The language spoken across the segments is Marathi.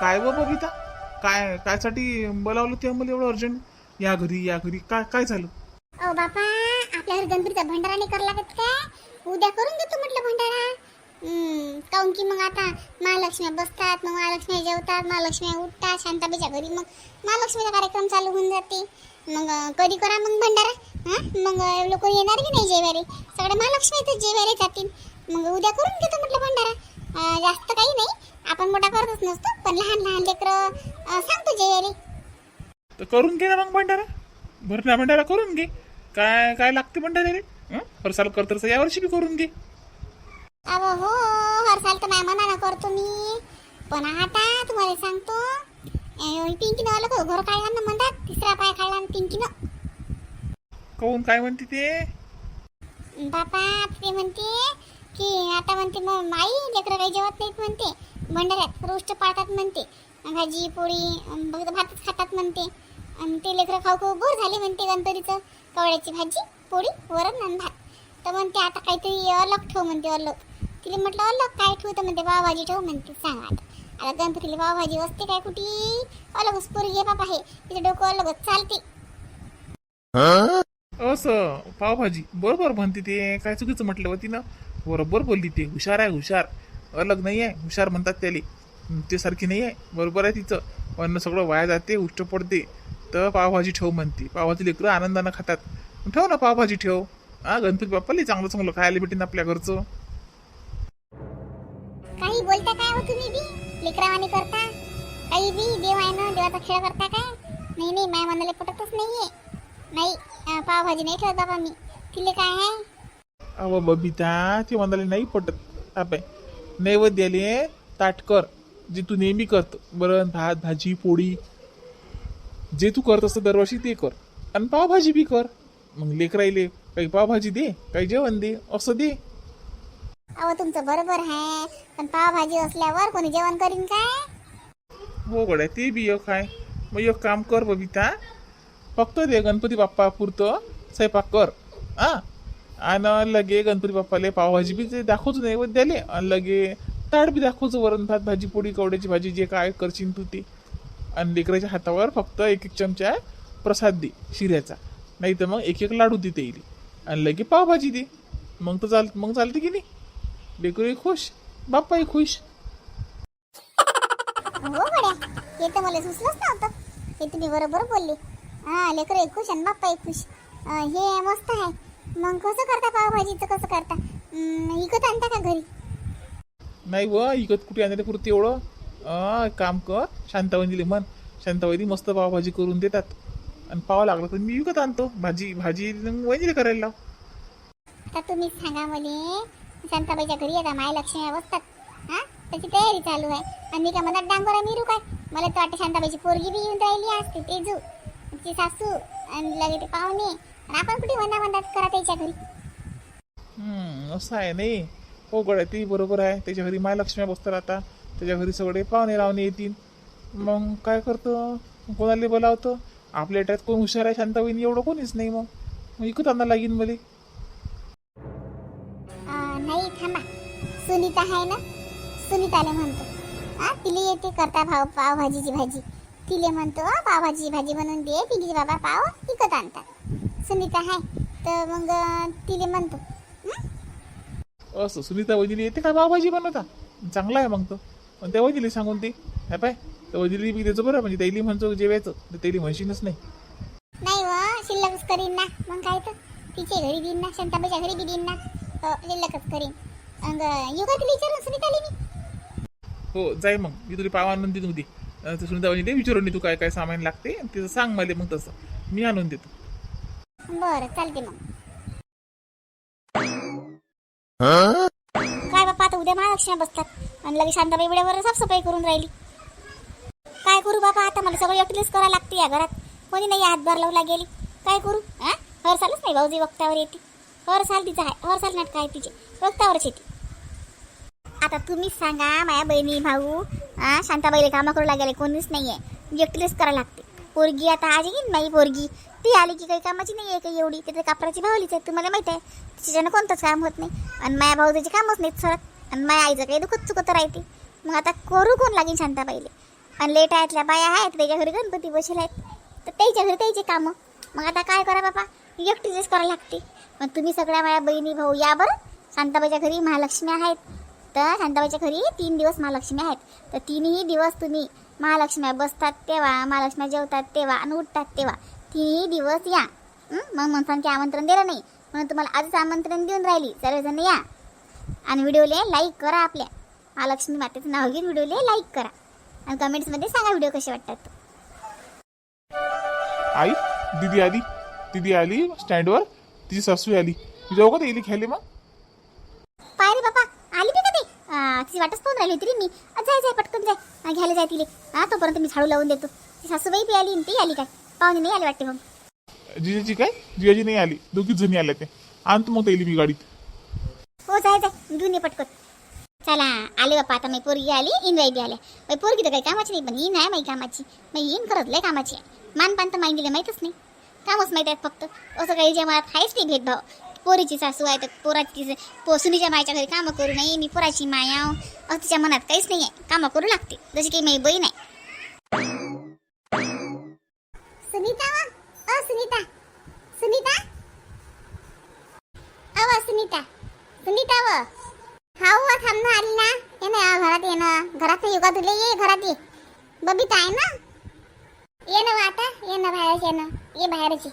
काय व बबिता? काय कायसाठी बोलावलं ते मला एवढं अर्जंट या घरी या घरी. काय काय झालं? अहो बापा आपल्या गणपतीचा भंडारा नाही करा लागत काय? उद्या करून देतो म्हटलं भंडारा. काऊन की मग आता महालक्ष्मी बसतात मग महालक्ष्मी जेवतात महालक्ष्मी उठतात शांताबाईच्या घरी मग महालक्ष्मीचा कार्यक्रम चालू होऊन जाते. मग कधी करा मग भंडारा? हा? मग लोक येणार की नाही जेवारे सगळे महालक्ष्मी इथं जेवारे जातील. मग उद्या करून घेतो म्हटलं भंडारा. जास्त काही नाही. आपण मोठा करतच नसतो पण लहान लहान लेकरं सांगतो जेवारे तर करून घे ना मग भंडारा. भरण्या भंडारा करून घे. काय काय लागते भंडारा रे हं? हर साल करतस यावर्षी बी करून घे. अहो हो हर साल तर माझ्या मनानं करतो मी. पण आता तुम्हाला सांगतो पिंकीनं आलं का घर काढला ना म्हणतात तिसरा पाय काढला ना पिंकीनं काहून काय म्हणते ते? बापा ते म्हणते की आता म्हणते मग माई लेकरं काही जेवत नाहीत म्हणते. भंडाऱ्यात रोस्ट पाळतात म्हणते. भाजी पोळी अं, फक्त भातच खातात म्हणते. आणि ते लेकरं खाऊ खाऊ बोर झाले म्हणते गणपतीचं. कवळ्याची भाजी पोळी वरण आणि भात. तर म्हणते आता काहीतरी अलग ठेव म्हणते अलग. तिला म्हटलं अलग काय ठेवू? तर म्हणते पावभाजी ठेव म्हणते सांग आता. आता गणपतीला पावभाजी असते काय कुठे? अलगच पोरगी आहे बाप आहे तिचं डोकं अलगच चालते. असं पावभाजी. बरोबर म्हणते ते. काय चुकीचं म्हटलं होती ना बरोबर बोलली ते. हुशार आहे हुशार. अलग नाही आहे हुशार म्हणतात त्याले. ते सारखी नाही आहे बरोबर आहे तिचं. पण सगळं वाया जाते उष्ट पडते. तर पावभाजी ठेव म्हणते. पावभाजी लेकरं आनंदानं खातात. ठेव ना पावभाजी ठेव. हा गणपती बाप्पाला चांगलं चांगलं खायला भेटेन आपल्या घरचं. काही बोलता काय हो तुम्ही बी? लेकरावानी करता? काही बी? देव आहे ना देवाचा खेळ करता काय? नाही नाही माया मनाला पटतच नाहीये. नाही पावभाजी नाही ठेवत बाबा मी. तिले काय आहे? अव बबिता ते म्हणाले नाही पटत. अबे नैवेद्याले ताट कर जे तू नेहमी करतो. वरण भात भाजी पोळी जे तू करत असतं दरवर्षी ते कर. आणि पावभाजी बी कर. मग लेकराईले काही पावभाजी दे काही जेवण दे असं दे. अहो तुमचं बरोबर आहे. पण पावभाजी असल्यावर कोणी जेवण करीन काय? हो गड्या ते बी एक आहे. मग एक काम कर बबिता. फक्त दे गणपती बाप्पा पुरतं स्वयंपाक कर. हा? आणि लगे गणपती बाप्पाले पावभाजी बी ते दाखवतो नैवेद्याले आणि लगे ताट बी दाखवतो वरण भात भाजी पोळी कवड्याची भाजी जे काय करशील तू ते. आणि लेकराच्या हातावर फक्त एक एक चमचा प्रसाद दे शिऱ्याचा. नाही तर मग एक एक लाडू दे ते येईल. आणि लगे पावभाजी दे. मग तर चाल मग चालते की नाही? लेकरही खुश बाप्पाही खुश. हो गड्या हे तर मला सुचलंच नव्हतं. हे तुम्ही बरोबर बोलली. लेकर एक खुश आणि बाप्पा एक खुश हे मस्त आहे. मग कसं करता पावभाजीचं कसं करता? अं, विकत आणता का घरी? नाही व इकत कुठे आणले पुरते एवढं? अं, काम कर शांतावणीले म्हण. शांतावणी मस्त पावभाजी करून देतात. आणि पाव लागला तर मी विकत आणतो. भाजी भाजी मग वहिनीला करायला लाव. आता तुम्ही सांगा मला शांताबाईच्या घरी आता महालक्ष्मी बसतात. हा? त्याची तयारी चालू आहे. आणि मी काय मनात डांगोरा मिरू काय? मला तर वाटतं शांताबाईची पोरगी बी येऊन राहिली असते तेजू. तिची सासू आणि लगे ते पाहुणे. आपण कुठे वंदा वंदात करा त्याच्या घरी? हम्म, असं आहे नाही. हो गड्या ते बरोबर आहे. त्याच्या घरी महालक्ष्मी बसतात आता. त्याच्या घरी सगळे पाहुणे रावणे येतील. मग काय करतो? कोणाला बोलावतं आपल्या याच्यात कोण हुशार आहे शांतावहिनी एवढं कोणीच नाही मग. मग इकत आणा लागेल मला. अं, नाही थांबा. सुनीता आहे ना? सुनीताला म्हणतो. हा तिला येते करता भाव पावभाजीची भाजी. तिले म्हणतो "अं, पावभाजीची भाजी बनवून दे. पिंकीचे बाबा पाव विकत आणतात. सुनीता आहे तर मग तिले म्हणतो. हं? असं सुनीता वहिनीला येते का? पावभाजी बनवता? चांगला आहे मग तो. पण त्या वहिनीला सांगून ते काय पाय त्या वहिनीला बी त्याचं बरं म्हणजे त्याईली म्हणतो जेवायचं तर त्याईली म्हणशीनच नाही. नाही व शिल्लकच करीन ना. मग काय तर तिच्या घरी देईन ना शांताबाईच्या घरी बी देईन ना. हो, शिल्लकच करीन. मग येऊ का तिला विचारून सुनीताले मी हो जाय मग. मी तुला पाव आणून देतो उदी तर सुनीता वहिनी विचारून दे तू काय काय सामान लागते आणि तिचं सांग मला मग तसं. मी आणून देतो. बरं चालते मग. काय बाप्पा आता उद्या महालक्ष्मी बसतात. आणि लगेच शांताबाई वेळेवर साफसफाई करून राहिली. काय करू बाबा आता मला सगळं एकटीच करावं लागते या घरात. कोणी नाही हातभार लावला गेली. काय करू? हा? हर सालच नाही भाऊजी वक्तावर येते. हर साल तिचं आहे हर साल नाटक आहे तिचे. वक्तावरच येते. आता तुम्हीच सांगा माझ्या बहिणी भाऊ हा? शांताबाईला कामं करू लागले कोणीच नाही आहे एकटीलाच करावं लागते. पोरगी आता आज येईन नाही पोरगी. ती आली की काही कामाची नाही आहे काही एवढी. तिथे कापराची भावलीच आहे तुम्हाला माहिती आहे. तिच्यानं कोणतंच काम होत नाही. आणि माझ्या काम कामच नाहीत सरत आणि माझ्या आईचं काही दुखत चुकत राहते. मग आता करू कोण लागेल शांताबाईले? आणि लेटायतल्या बाया आहेत त्याच्या घरी गणपती बसेल आहेत. तर त्याच्या घरी त्याचे कामं. मग आता काय करा बाबा एकटीचेच करायला लागते. मग तुम्ही सगळ्या माझ्या बहिणी भाऊ या बरं. शांताबाईच्या घरी महालक्ष्मी आहेत. तर शांताबाईच्या घरी तीन दिवस महालक्ष्मी आहेत. तर तीनही दिवस तुम्ही महालक्ष्म्या बसतात तेव्हा महालक्ष्म्या जेवतात तेव्हा आणि उठतात तेव्हा. तिन्ही दिवस या? मग म्हणसान की आमंत्रण दिलं नाही. म्हणून तुम्हाला आजच आमंत्रण देऊन राहिली. सर्वजण या. आणि व्हिडिओला लाईक करा आपल्या. महालक्ष्मी मातेचं नाव घेऊन व्हिडिओला लाईक करा. आणि कमेंट्समध्ये सांगा व्हिडिओ कसे वाटतात. आई दीदी आली. दीदी आली स्टँडवर तिची सासू आली. जाऊ का ते इली खेळले मग? पाय रे बापा आली बी का ते? आ, तिची वाटच पाहून राहिली होती रे मी. आ, जाय जाय पटकन जाय. आ, घ्यायला जाय तिले. हा तोपर्यंत मी झाडू लावून देतो. ती सासूबाई बी आली आणि ती आली काय? पाहुणे नाही आली वाटते मग. जिजाची काय? जिजाजी नाही आली. दोघीच जणी आल्या ते आणतो मग इली मी गाडीत. हो जाय जाय. घेऊन ये पटकन. चला आले बापा आता. मी पोरगी आली इनवाई बी आल्या. बाई पोरगी तर काही कामाची नाही पण ही नाही माही कामाची. मग येईन करत लय कामाची आहे. मानपान तर माहिती दिलं माहीतच नाही. कामच माहीत आहेत फक्त. असं काही जे मला आहेच ते भेदभाव. पोरीची सासू आहे तर पोराची पो सुनीच्या मायच्या घरी कामं करू नये मी पोराची माया असं तिच्या मनात काहीच नाही आहे. कामं करू लागते. जशी काही माझी बहीण आहे सुनीता वा अ सुनीता सुनीता अव सुनीता सुनीता व हा हो थांब ना आली ना ये ना घरात ये ना युगा तुले ये घरात ये बबिता आहे ना? ये ना आता ये ना बाहेरच ये ना. ये बाहेरच ये.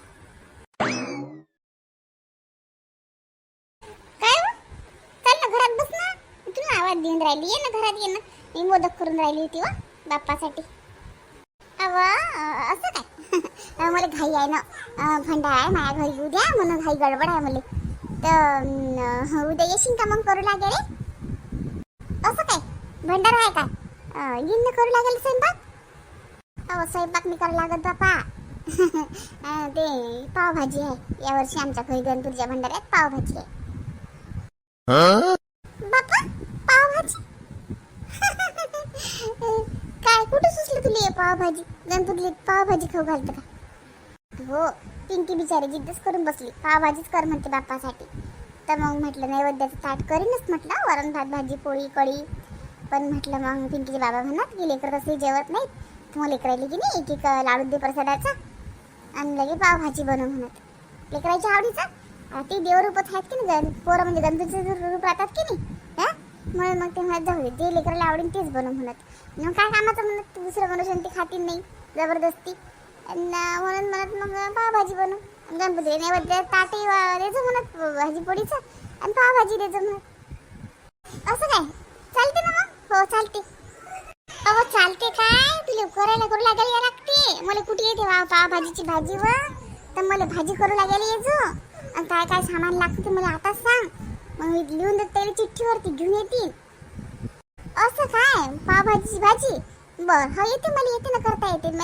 काय हो? चल ना घरात बस ना. तुला आवाज देऊन राहिली. ये ना घरात ये ना. मी मोदक करून राहिली होती वा बाप्पासाठी. अव असं काय? अं, मला घाई आहे ना. अं, भंडारा आहे माझ्या घरी. उद्या म्हणून घाई गडबड आहे मला. तर अं, उद्या येशील का मग करू लागेल? रे असं काय? भंडारा आहे काय अं, येईन ना करू लागेल स्वयंपाक? अहो स्वयंपाक मी करू लागत बापा. अं, ते पावभाजी आहे. यावर्षी आमच्या घरी गणपतीच्या भंडाऱ्यात पावभाजी आहे. बापा पावभाजी? काय कुठे सुचलं तुला हे पावभाजी? गणपतीला पावभाजी खाऊ घालतं का? हो पिंकी बिचारी जिद्दच करून बसली. पावभाजीच कर म्हणते बाप्पासाठी. तर मग म्हटलं नैवेद्याचं ताट करीनच म्हटलं. वरण भात भाजी पोळी कढी. पण म्हटलं मग पिंकीचे बाबा म्हणत की लेकर तसे जेवत नाहीत. तर मग लेकरायली की नाही एक एक लाडू दे प्रसादाचा. आणि लगे पावभाजी बनव म्हणत. लेकरायच्या आवडीचा? ते देवरूपात आहेत की नाही पोरं म्हणजे गंधूचे रूप राहतात की नाही? हा? म्हणून मग ते म्हणत जाऊ दे जे लेकराला आवडेल तेच बनव म्हणत. मग काय कामाचं म्हणत दुसरं बनवून ते खातील नाही जबरदस्ती. म्हणून म्हणत मग पावभाजी बनव. गणपती नैवेद्य ताटे द्यायचं म्हणत भाजी पोळीचं आणि पावभाजी द्यायचं म्हणत. असं काय? चालते ना मग? हो चालते अहो चालते काय? तुला करायला करू लागेल या लागते. मला कुठे येते वा पावभाजीची भाजी व? तर मला भाजी करू लागायला येजो आणि काय काय सामान लागतं ते मला आता सांग. मग मी लिहून देत त्याला चिठ्ठीवरती घेऊन येतील. असं काय? पावभाजीची भाजी? बर हो येते मला येते ना करता येते.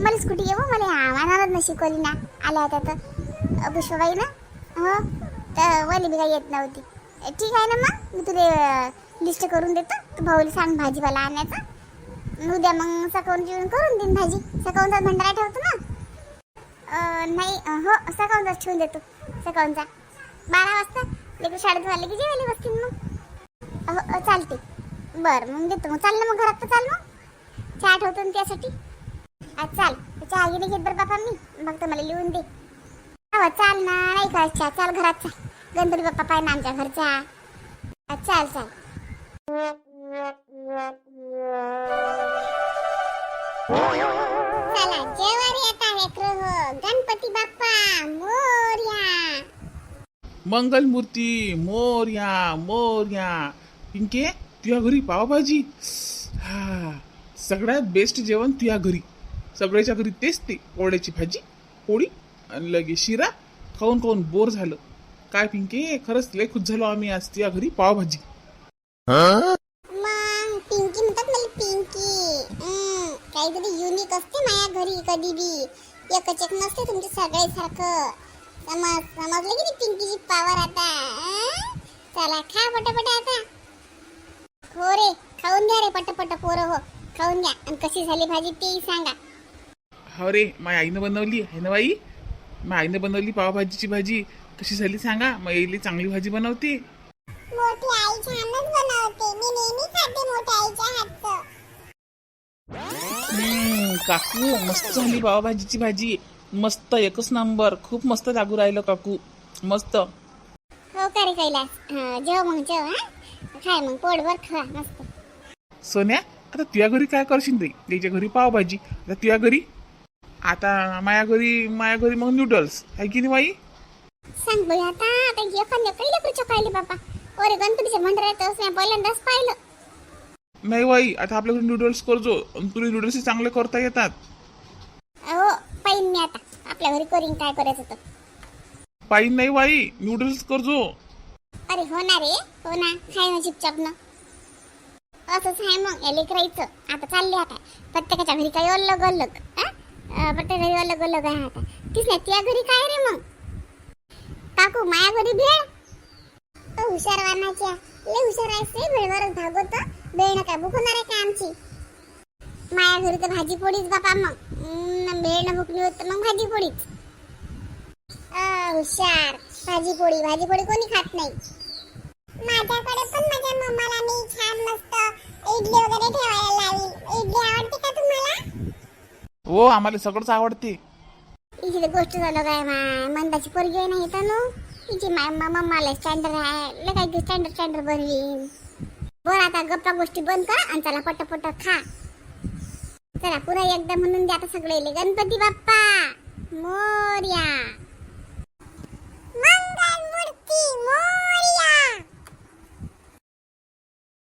मग, कुठे येऊ? मला आम्हाला ना शिकवली ना. आल्या होत्या तर. पुष्पाबाई ना? हो? तर वली बी काही येत नव्हती. ठीक आहे ना मग? मी तुला लिस्ट करून देतो. तू भाऊला सांग भाजीपाला आणायचा. उद्या मग सकाळून जेवण करून देईन भाजी. सकाळूनचा भंडारा ठेवतो ना. नाही हो सकाळूनचा ठेवून देतो. सकाळूनचा. बारा वाजता. लेकरू शाळेत झाले की जेवायला बसतील मग. हो चालते. बरं मग देतो. मग चाल ना मग घरात तर चाल मग. चहा ठेवतो ना त्यासाठी. आ, चाल. चहा घेणे घेत बरं बापा मी. मग तर मला लिहून दे. हो चाल ना नाही का? चहा. चाल घरात चाल. गणपती बाप्पा पाय ना आमच्या घरचा चाल चाल. चला जेवारी येत आहे हो गणपती बाप्पा मोर्या. मोर्या मोर्या. पिंके तुझ्या घरी पावभाजी. हा सगळ्यात बेस्ट जेवण तुझ्या घरी. सगळ्याच्या घरी तेच ते कोरड्याची भाजी पोळी आणि लगे शिरा. खाऊन खाऊन बोर झालं. काय पिंके खरंच लय खुश झालो आम्ही आज तुझ्या घरी पावभाजी. मग पिंकी म्हणतात मला पिंकी. हम्म, काहीतरी युनिक असते माझ्या घरी कधी बी. एकच एक नसते तुमच्या सगळे सारखं. समज समजलं की पिंकीची पावर आता? अं? चला खा पटापट आता. हो रे खाऊन घ्या रे पटापट पोरं हो. खाऊन घ्या. आणि कशी झाली भाजी तेही सांगा. हो रे माझ्या आईनं बनवली. आहे ना बाई? माझ्या आईनं बनवली पावभाजीची भाजी. कशी झाली सांगा. मग चांगली भाजी बनवते. मोठी आई छानच बनवते. मी नेहमी खाते मोठ्या आईच्या हातचं. काकू मस्त झाली पावभाजीची भाजी. मस्त एकच नंबर. खूप मस्त लागू राहिलं काकू. मस्त. हो का रे कैलास? हं, जेव मग जेव हा. खाय मग पोटभर खा मस्त. सोन्या आता तुझ्या घरी काय करशील रे? त्याच्या घरी पावभाजी. आता तुझ्या घरी? आता माया घरी माया घरी मग नूडल्स आहे की नाही बाई? सांग बाई आता आता एखाद्या काही लेकरूच्या पाहिले बाबा. अरे गणपतीच्या मंदिरात असं मी पहिल्यांदाच पाहिलं. नाही बाई आता आपल्याकडे नूडल्स करजो आणि तुला नूडल्स चांगले करता येतात. हो पाहिन मी आता. आपल्या घरी करीन काय करायचं तर. पाहिजे नाही बाई नूडल्स करजो. अरे हो ना रे हो ना खाय ना चिपचाप ना. असंच आहे मग या लेकरायचं आता चालले आता. प्रत्येकाच्या घरी काही अलग अलग हा? प्रत्येक घरी अलग अलग आहे आता. तीच नाही त्या घरी काय रे मग? काकू माया घरी भेळ? हुशार वानाच्या लय हुशार आहेस रे भेळवरच भागवत. भेळ न काय भूक होणार आहे का आमची? माया घरी तर भाजी पोळीच बापा मग. भेळ न भूक नाही होत मग भाजी पोळीच. हुशार. भाजी पोळी भाजी पोळी कोणी खात नाही. माझ्याकडे पण माझ्या मम्माला मी छान मस्त इडली वगैरे ठेवायला लावी. इडली आवडते का तुम्हाला? हो आम्हाला सगळंच आवडते. तर गोष्ट झालं काय माय? मंदाची पोरगी आहे नाही तर तिची माय मामा मला स्टँडर आहे. लग काय स्टँडर स्टँडर बनवीन बोल आता गप्पा गोष्टी बंद कर आणि चला पटपट खा. चला पुन्हा एकदा म्हणून द्या आता सगळे गणपती बाप्पा मोर्या. मंगल मूर्ती मोर्या.